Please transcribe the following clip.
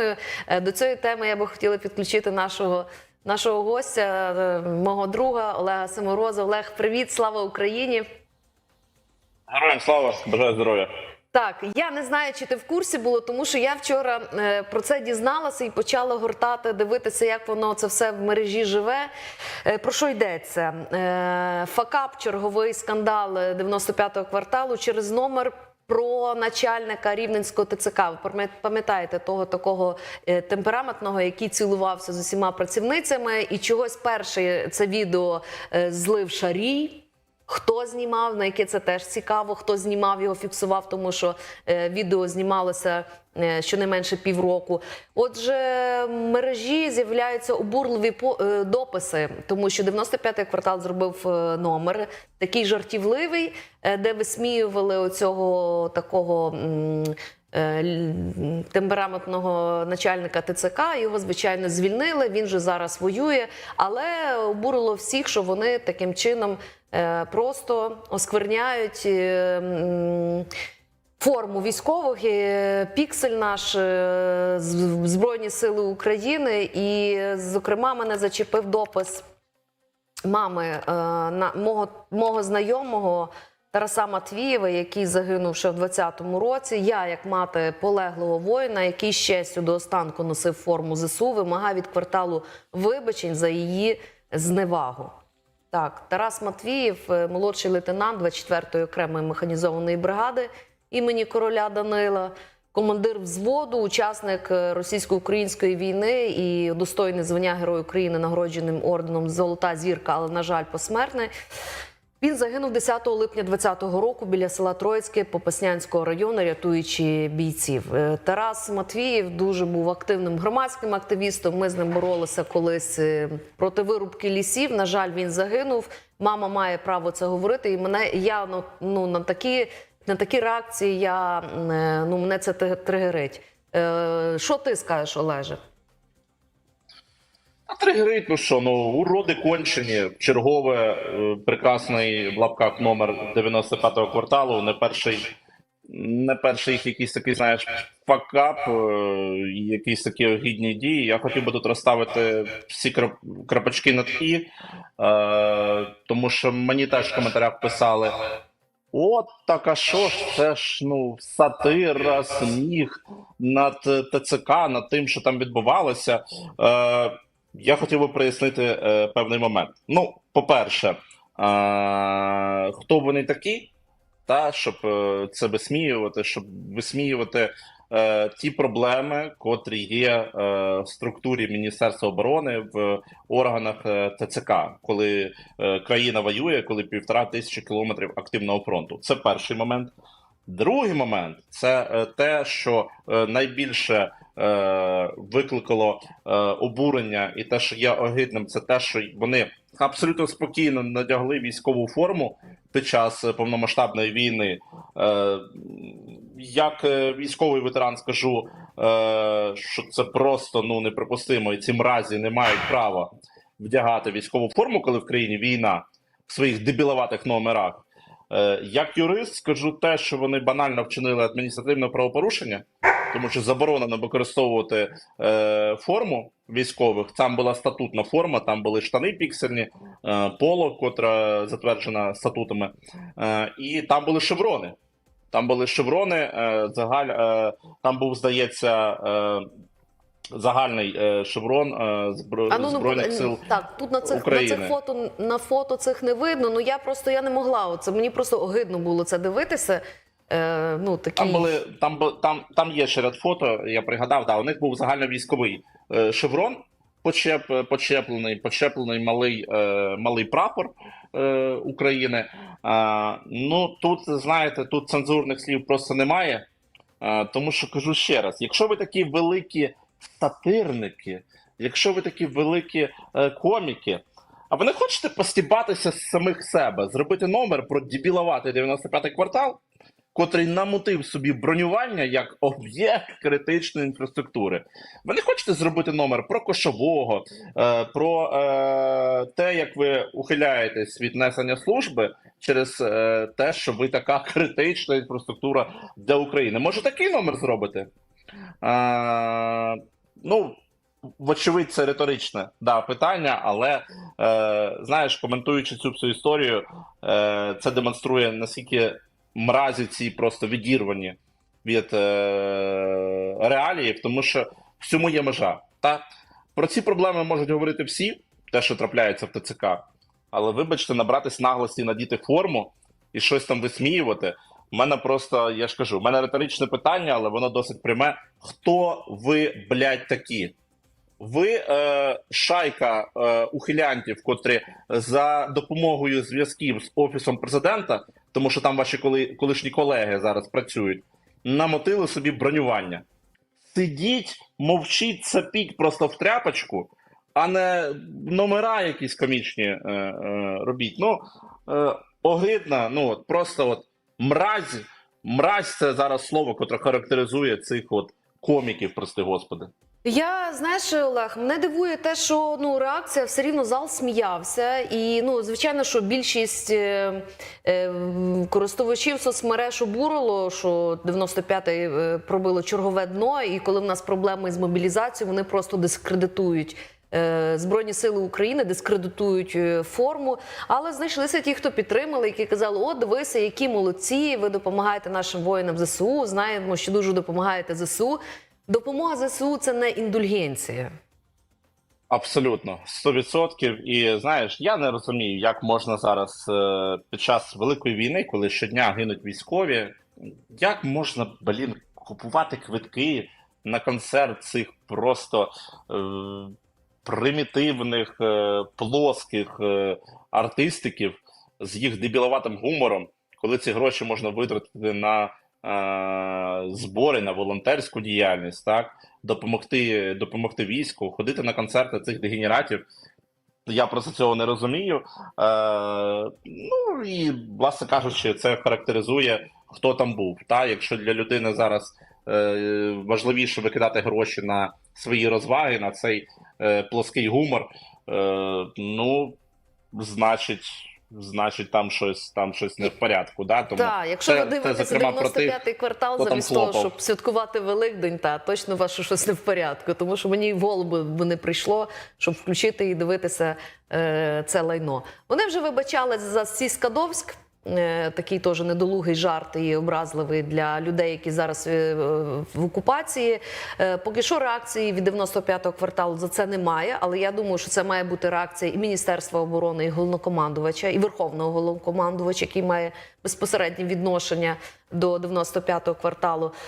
Україною. Е, До цієї теми я би хотіла підключити нашого. Нашого гостя, е, мого друга Олега Симороза. Олег, привіт, слава Україні! Героям слава, бажаю здоров'я. Так, я не знаю, чи ти в курсі було, тому що я вчора е, про це дізналася і почала гортати, дивитися, як воно це все в мережі живе. Про що йдеться? Факап, черговий скандал е, 95-го кварталу через номер. Про начальника рівненського ТЦК. Ви пам'ят- пам'ятаєте того такого е, темпераментного, який цілувався з усіма працівницями, і чогось перше це відео е, злив Шарій. Хто знімав, на яке це теж цікаво, хто знімав його, фіксував, тому що е, відео знімалося е, щонайменше півроку. Отже, в мережі з'являються обурливі по- е, дописи, тому що 95-й квартал зробив е, номер, такий жартівливий, е, де висміювали оцього такого. м, Темпераментного начальника ТЦК його звичайно звільнили. Він же зараз воює, але обурило всіх, що вони таким чином е, просто оскверняють е, форму військових, е, піксель наш е, Збройні Сили України. І, зокрема, мене зачепив допис мами е, мого, мого знайомого. Тараса Матвієва, який загинув ще в 20-му році. Я, як мати полеглого воїна, який ще до останку носив форму ЗСУ, вимагав від кварталу вибачень за її зневагу. Так, Тарас Матвієв, е, молодший лейтенант 24-ї окремої механізованої бригади імені короля Данила, командир взводу, учасник е, російсько-української війни і достойне звання Герой України, нагородженим орденом Золота зірка, але, на жаль, посмертний. Він загинув 10 липня 2020 року біля села Троїцьке Попаснянського району, рятуючи бійців. Е, Тарас Матвієв дуже був активним громадським активістом. Ми з ним боролися колись е, проти вирубки лісів. На жаль, він загинув. Мама має право це говорити. І мене я ну, ну на такі на такі реакції я е, ну мене це тригерить. Що ти скажеш, Олеже? А тригерить, ну що, ну уроди кончені, чергове е, прекрасний в лапках номер 95-го кварталу, не перший, не перший їх якийсь такий, знаєш, факап, е, якісь такі огідні дії. Я хотів би тут розставити всі крапочки над і, е, тому що мені теж в коментарях писали. От так, а що ж, це ж ну сатира, сміх над ТЦК, над тим, що там відбувалося. Е, я хотів би прояснити е, певний момент. Ну, по-перше, е, хто вони такі, та, щоб е, це висміювати, щоб висміювати е, ті проблеми, котрі є е, в структурі Міністерства оборони в органах е, ТЦК, коли е, країна воює, коли півтора тисячі кілометрів активного фронту. Це перший момент. Другий момент це е, те, що е, найбільше викликало е, обурення, і те, що є огидним, це те, що вони абсолютно спокійно надягли військову форму під час е, повномасштабної війни. Е, як е, військовий ветеран скажу, е, що це просто ну неприпустимо, і ці мразі не мають права вдягати військову форму, коли в країні війна в своїх дебіловатих номерах. Е, Як юрист скажу те, що вони банально вчинили адміністративне правопорушення, тому що заборонено використовувати е, форму військових. Там була статутна форма, там були штани піксельні, е, поло, котра затверджена статутами, е, і там були шеврони. Там були шеврони, е, загаль, е, там був, здається, е, загальний е, шеврон е, збро... А ну, ну збройних е, сил. так, тут на цих на цих фото на фото цих не видно. Ну я просто я не могла. Оце мені просто огидно було це дивитися. Е, ну такі Там були там, там, там є ще ряд фото. Я пригадав, да, у них був загальновійськовий е, шеврон, почеп, почеплений, почеплений малий, е, малий прапор е, України. Ну тут знаєте, тут цензурних слів просто немає. Тому що кажу ще раз: якщо ви такі великі сатирники, якщо ви такі великі е, коміки. А ви не хочете постібатися з самих себе, зробити номер про дебіловатий 95-й квартал, котрий намутив собі бронювання як об'єкт критичної інфраструктури. Ви не хочете зробити номер про кошового, е, про е, те, як ви ухиляєтесь від несення служби через е, те, що ви така критична інфраструктура для України. Може, такий номер зробити? Ну, вочевидь, це риторичне да, питання, але е, знаєш, коментуючи цю всю історію, е, це демонструє наскільки мразі ці просто відірвані від е, реаліїв, тому що всьому є межа. Та? Про ці проблеми можуть говорити всі, те, що трапляється в ТЦК. Але вибачте, набратись наглості, надіти форму і щось там висміювати. У мене просто, я ж кажу, у мене риторичне питання, але воно досить пряме. Хто ви, блядь, такі? Ви е, шайка е, ухилянтів, котрі за допомогою зв'язків з офісом президента, тому що там ваші коли, колишні колеги зараз працюють, намотили собі бронювання. Сидіть, мовчіть, сапіть просто в тряпочку, а не номера якісь комічні е, е, робіть. Ну, е, огидно, ну от просто от мразь. Мразь це зараз слово, котре характеризує цих от коміків, прости господи. Я знаєш, Олег, мене дивує те, що ну реакція все рівно зал сміявся, і ну звичайно, що більшість е, е, користувачів соцмереж обурило, що 95-й е, пробило чергове дно, і коли в нас проблеми з мобілізацією, вони просто дискредитують. е, Збройні сили України дискредитують е, форму, але знайшлися ті, хто підтримали, які казали: О, дивися, які молодці! Ви допомагаєте нашим воїнам ЗСУ. Знаємо, що дуже допомагаєте ЗСУ. Допомога ЗСУ це не індульгенція. Абсолютно, 100%. І знаєш, я не розумію, як можна зараз е, під час великої війни, коли щодня гинуть військові, як можна, блін, купувати квитки на концерт цих просто е, примітивних, е, плоских е, артистиків з їх дебіловатим гумором, коли ці гроші можна витратити на збори, на волонтерську діяльність, так? допомогти, допомогти війську, ходити на концерти цих дегенератів. Я просто цього не розумію. Е, ну і, власне кажучи, це характеризує, хто там був. Та? Якщо для людини зараз е, важливіше викидати гроші на свої розваги, на цей е, плоский гумор, е, ну, значить, значить, там щось, там щось не в порядку. Да? Тому Так, якщо це- ви дивитеся зокрема, 95-й квартал, замість того, щоб святкувати Великдень, та точно ваше щось не в порядку. Тому що мені в голову би не прийшло, щоб включити і дивитися е, це лайно. Вони вже вибачались за Сіскадовськ. Е, Такий теж недолугий жарт і образливий для людей, які зараз е, в окупації. Е, Поки що реакції від 95-го кварталу за це немає, але я думаю, що це має бути реакція і Міністерства оборони, і головнокомандувача, і Верховного головнокомандувача, який має безпосереднє відношення до 95-го кварталу.